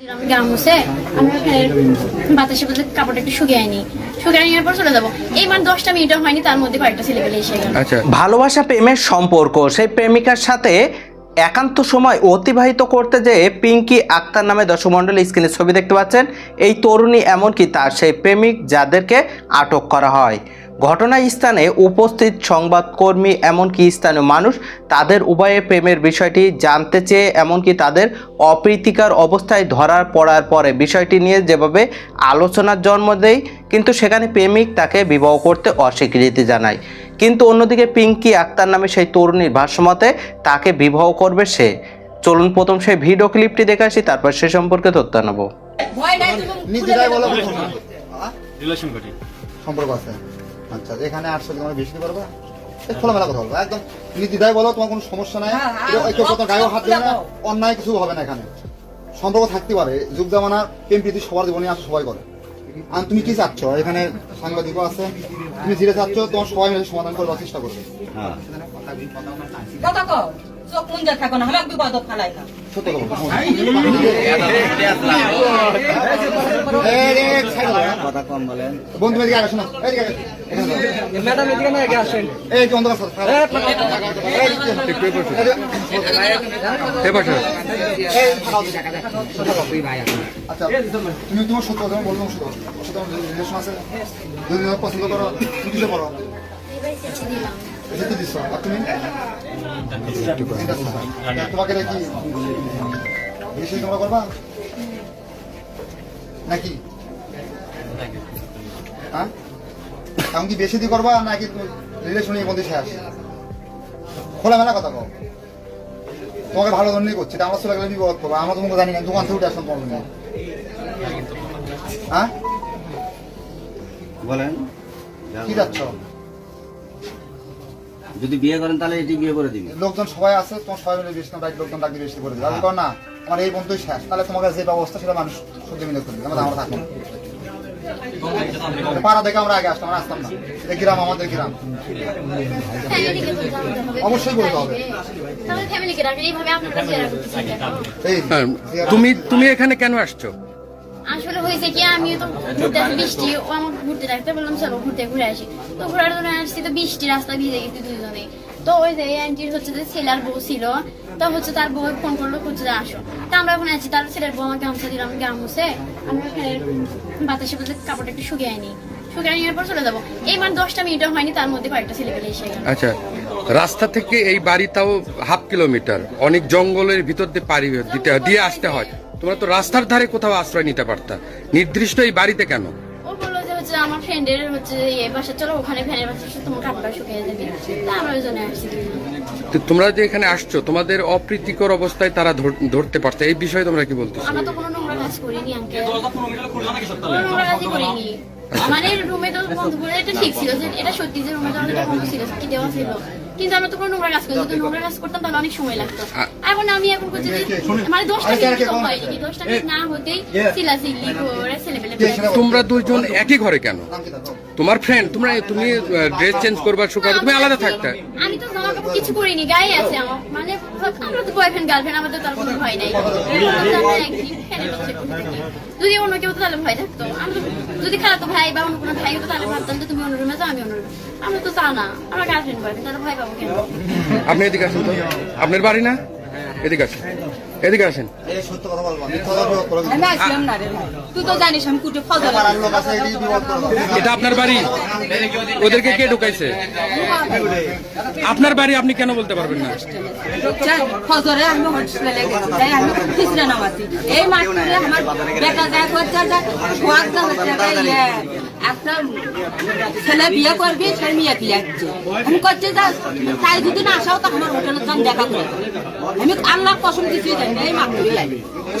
আমি গ্রাম বসে আমি ওখানে বাতাসে বাতাসে কাপড়টা একটু শুকিয়ে আনি। শুকিয়ে পর চলে যাব। এই মানে দশটা মিনিটও হয়নি তার মধ্যে কয়েকটা এসে আচ্ছা। ভালোবাসা প্রেমের সম্পর্ক সেই প্রেমিকার সাথে একান্ত সময় অতিবাহিত করতে যেয়ে পিঙ্কি আক্তার নামে দর্শক মণ্ডলী স্ক্রিনে ছবি দেখতে পাচ্ছেন। এই তরুণী এমনকি তার সেই প্রেমিক যাদেরকে আটক করা হয়। ঘটনাস্থানে উপস্থিত সংবাদকর্মী এমনকি স্থানীয় মানুষ তাদের উভয়ে প্রেমের বিষয়টি জানতে চেয়ে এমনকি তাদের অপ্রীতিকর অবস্থায় ধরার পড়ার পরে বিষয়টি নিয়ে যেভাবে আলোচনার জন্ম দেয় কিন্তু সেখানে প্রেমিক তাকে বিবাহ করতে অস্বীকৃতি জানায়। কিন্তু অন্যদিকে পিঙ্কি আক্তার নামে সেই তরুণীর ভাষ্যমতে তাকে বিবাহ করবে সে। চলুন প্রথম সেই ভিডিও ক্লিপটি দেখে আসি তারপর সে সম্পর্কে তথ্য নেব। সম্পর্ক আছে। আচ্ছা এখানে আটশো তোমার বেশি পারবা? খোলামেলা কথা বলব একদম নির্দিদায় বলো তোমার কোনো সমস্যা নাই। কেউ- কেউ গায়েও হাত দেবে না অন্যায় কিছু হবে না এখানে। সম্পর্ক থাকতে পারে। যুগ জামানার প্রেম প্রীতি সবার জীবনে আসে সবাই করে। আর তুমি কি চাচ্ছ এখানে সাংবাদিকও আছে তুমি যেটা চাচ্ছ তোমার সবাই মিলে সমাধান করবার চেষ্টা করবে সত্য কথা কথা কম বলেন বন্ধু এদিকে আগে শোনো। এদিকে আগে। এখানে দাও। ম্যাডাম এদিকে না আগে আসেন। এই কি অন্ধকার সাথে এ পাশে আচ্ছা তুমি তোমার সত্য কথা বলব সত্য আছে যদি পছন্দ করো তুমি কিসে করো এসে আর তুমি? তোমাকে নাকি বেশি তোমরা করবা? নাকি? হ্যাঁ? এখন কি বেশি দিয়ে করবা নাকি রিলেশনের মধ্যে শেষ? খোলামেলা কথা কও। তোমাকে ভালো জন্যই করছি তা আমার চলে গেলে বিপদ করব আমরা তোমাকে জানি না দোকান থেকে উঠে আসলাম তোমার জন্য হ্যাঁ? বলেন। কি যাচ্ছ? যদি বিয়ে করেন তাহলে এটি বিয়ে করে দিবি। লোকজন সবাই আছে তোমার সবাই মিলে বেশি ডাক লোকজন ডাকতে বেশি করে দিবে। আমি কর না আমার এই বন্ধুই শেষ। তাহলে তোমার কাছে যে ব্যবস্থা সেটা মানুষ সহ্য মিলে করবে আমরা আমরা থাকব। পাড়া দেখে আমরা আগে আসতাম না। গ্রাম আমাদের গ্রাম। অবশ্যই বলতে হবে। হ্যাঁ, তুমি তুমি এখানে কেন আসছো? আসলে হয়েছে কি আমি তো ঘুরতে আসি বৃষ্টি ও আমার ঘুরতে ডাকতে বললাম চলো ঘুরতে ঘুরে আসি। তো ঘোরার জন্য আসছি তো বৃষ্টি রাস্তা ভিজে গেছি দুজনে তো ওই যে আন্টির হচ্ছে যে ছেলের বউ ছিল, তো হচ্ছে তার বউ ফোন করল হচ্ছে যে আসো। তা আমরা ওখানে আছি, তার ছেলের বউ আমাকে গামছা দিলাম গাম হচ্ছে আমি ওখানে বাতাসে বাতাসে কাপড়টা একটু শুকিয়ে আনি। শুকিয়ে পর চলে যাব। এই মানে দশটা মিনিটও হয়নি, তার মধ্যে কয়েকটা ছেলে পেলে এসে আচ্ছা রাস্তা থেকে এই বাড়ি তাও হাফ কিলোমিটার, অনেক জঙ্গলের ভিতর দিয়ে পাড়ি দিতে, দিয়ে আসতে হয়। তোমরা তো রাস্তার ধারে কোথাও আশ্রয় নিতে পারতা। নির্দিষ্ট এই বাড়িতে কেন? যে হচ্ছে আমার ফ্রেন্ডের হচ্ছে এ বাসা চলো ওখানে ফ্যানের বাসা তোমার কাপড়টা শুকিয়ে যাবে। তা আমরা ওই জন্য আসছি। তোমরা যে এখানে আসছো তোমাদের অপ্রীতিকর অবস্থায় তারা ধরতে পারছে। এই বিষয়ে তোমরা কি বলতেছো? আমরা তো কোনো নোংরা কাজ করিনি আঙ্কেল নোংরা কাজই করিনি। মানে রুমে তো বন্ধ করে এটা ঠিক ছিল যে এটা সত্যি যে রুমে তো বন্ধ ছিল কি দেওয়া ছিল। কিন্তু আমরা তো কোনো নোংরা কাজ করি যদি নোংরা কাজ করতাম তাহলে অনেক সময় লাগতো। এখন আমি এখন করছি মানে দশটা মিনিট তো হয়নি দশটা মিনিট না হতেই চিল্লাচিল্লি করে ছেলেপেলে তোমরা দুজন একই ঘরে কেন? তোমার ফ্রেন্ড তোমরা তুমি ড্রেস চেঞ্জ করবা শুকাবে তুমি আলাদা থাকতে। আমি তো জামা কাপড় কিছু করিনি গায়ে আছে আমার। মানে আমরা তো বয়ফ্রেন্ড গার্লফ্রেন্ড আমাদের তার কোনো ভয় নাই। আমরা। যদি অন্য কেউ তো তাহলে ভয় থাকতো। আমি তো- যদি খারাপ ভাই বা অন্য কোনো ভাই হতো তাহলে ভাবতাম যে তুমি অন্য রুমে যাও আমি অন্য রুমে আমরা তো তা না আমার গার্লফ্রেন্ড বয়ফ্রেন্ড তাহলে ভাই পাবো কেন? আপনি এদিকে আসুন তো। আপনার বাড়ি না? এদিকে আসেন। এদিকে আসেন। এটি আপনার বাড়ি? ওদেরকে কে ঢুকাইছে? আপনার বাড়ি আপনি কেন বলতে পারবেন না? ফজরে আমি হোস্টেলে গেছি। আমি খিচড়া নামাছি এই মাঠে আমার বেটা একটা ছেলে বিয়ে করবি ছেলে মেয়ে কি যাচ্ছে আমি করছি যা তাই যদি না আসাও তো আমার হোটেলের জন্য দেখা করে আমি আল্লাহ কসম কিছুই জানি না, এই মাত্র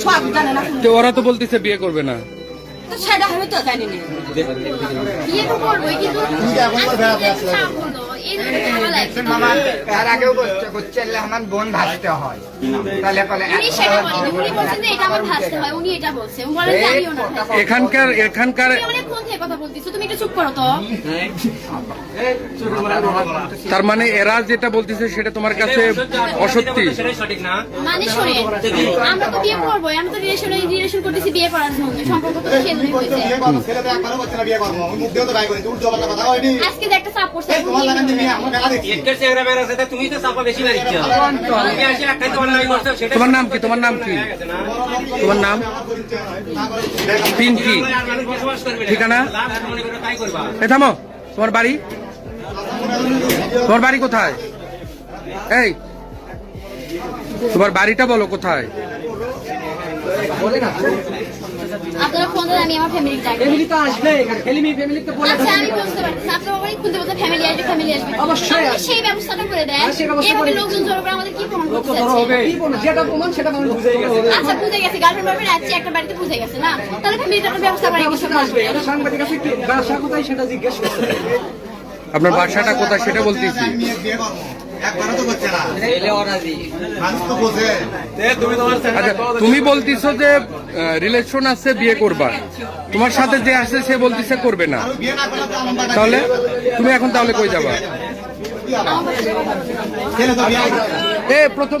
সব জানে না তো ওরা তো বলতেছে বিয়ে করবে না। তো সেটা আমি তো জানি না। বিয়ে তো করবোই কিন্তু তার আগেও করছে আমার বোন ভাসতে হয় তাহলে হয় না। এখানকার এখানকার মানে এরা যেটা বলতেছে সেটা তোমার কাছে অসত্যি। মানে শোনেন আমরা তো বিয়ে করব আমরা তো রিলেশন রিলেশন করতেছি বিয়ে করার জন্য সম্পর্ক তো হয়েছে না আজকে একটা চাপ পড়ছে এই তোমার নামে কি? তোমার নাম কি? তোমার নাম? পিঙ্কি। ঠিকানা? এ থামো। তোমার বাড়ি? তোমার বাড়ি কোথায়? এই তোমার বাড়িটা বলো কোথায়? আপনারা ফোন দেন আমি আমার ফ্যামিলি ডাকি ফ্যামিলি তো আসবে ফ্যামিলি ফ্যামিলি তো বলে আচ্ছা আমি বুঝতে পারছি আপনার খুলতে বলতে ফ্যামিলি আসবে ফ্যামিলি আসবে। অবশ্যই সেই ব্যবস্থাটা করে দেন। হ্যাঁ, সেই ব্যবস্থা করে লোকজন জড়ো করে আমাদের কি প্রমাণ করতে ধরো চাচ্ছে? হবে যেটা প্রমাণ সেটা মানুষ বুঝে গেছে। আচ্ছা বুঝে গেছে। গার্লফ্রেন্ড বয়ফ্রেন্ড আছে একটা বাড়িতে বুঝে গেছে না? তাহলে ফ্যামিলিটা ব্যবস্থা করে ব্যবস্থা আসবে। এটা সাংবাদিক ব্যবসা কোথায় সেটা জিজ্ঞেস করতে আপনার বাসাটা কোথায় সেটা বলতেছি। আমি মেয়ে বিয়ে করব একবারও তো করছে না। মানুষ তো বোঝে। আচ্ছা তুমি বলতেছো যে রিলেশন আছে বিয়ে করবা। তোমার সাথে যে আছে সে বলতেছে করবে না। তাহলে? তুমি এখন তাহলে কই যাবা। এ প্রথম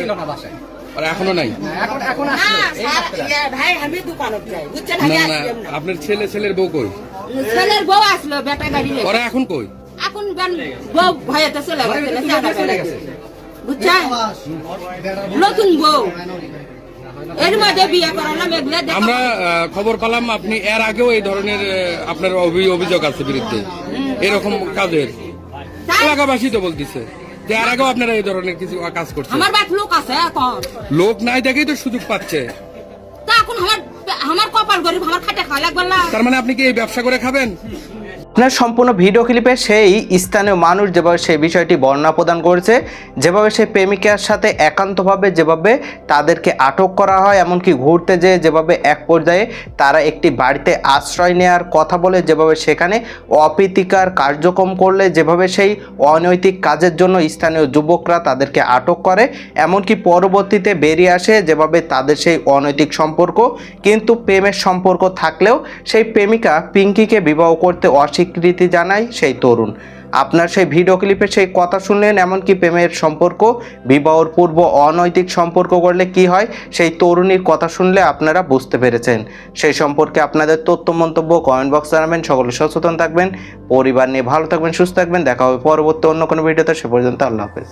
ছিল না বাসায়। আর এখনও নাই? না না আপনার ছেলে ছেলের বউ কই? ছেলের বউ আসলো বেটা গাড়ি ওরা এখন কই? এখন বউ ভয়েতে চলে গেছে বুঝছেন? নতুন বউ। আমরা খবর পেলাম আপনি এর আগেও এই ধরনের আপনার অভিযোগ আছে বিরুদ্ধে। এরকম কাজের। এলাকাবাসী তো বলতেছে। এর আগেও আপনারা এই ধরনের কিছু কাজ করছেন। আমার বাট লোক আছে এখন লোক নাই দেখেই তো সুযোগ পাচ্ছে। তা এখন আমার আমার কপাল গরিব আমার খাটে খাওয়া লাগবে না। তার মানে আপনি কি এই ব্যবসা করে খাবেন? আপনার সম্পূর্ণ ভিডিও ক্লিপে সেই স্থানীয় মানুষ যেভাবে সেই বিষয়টি বর্ণনা প্রদান করেছে, যেভাবে সেই প্রেমিকার সাথে একান্তভাবে যেভাবে তাদেরকে আটক করা হয়, এমনকি ঘুরতে যেয়ে যেভাবে এক পর্যায়ে তারা একটি বাড়িতে আশ্রয় নেওয়ার কথা বলে, যেভাবে সেখানে অপ্রীতিকার কার্যক্রম করলে, যেভাবে সেই অনৈতিক কাজের জন্য স্থানীয় যুবকরা তাদেরকে আটক করে, এমনকি পরবর্তীতে বেরিয়ে আসে যেভাবে তাদের সেই অনৈতিক সম্পর্ক, কিন্তু প্রেমের সম্পর্ক থাকলেও সেই প্রেমিকা পিঙ্কিকে বিবাহ করতে অস্বীকৃতি জানায় সেই তরুণ। আপনার সেই ভিডিও ক্লিপে সেই কথা শুনলেন, এমনকি প্রেমের সম্পর্ক, বিবাহর পূর্ব অনৈতিক সম্পর্ক করলে কি হয়, সেই তরুণীর কথা শুনলে আপনারা বুঝতে পেরেছেন। সেই সম্পর্কে আপনাদের তথ্য, মন্তব্য কমেন্ট বক্স জানাবেন। সকলে সচেতন থাকবেন। পরিবার নিয়ে ভালো থাকবেন, সুস্থ থাকবেন। দেখা হবে পরবর্তী অন্য কোনো ভিডিওতে সে পর্যন্ত আল্লাহ হাফেজ।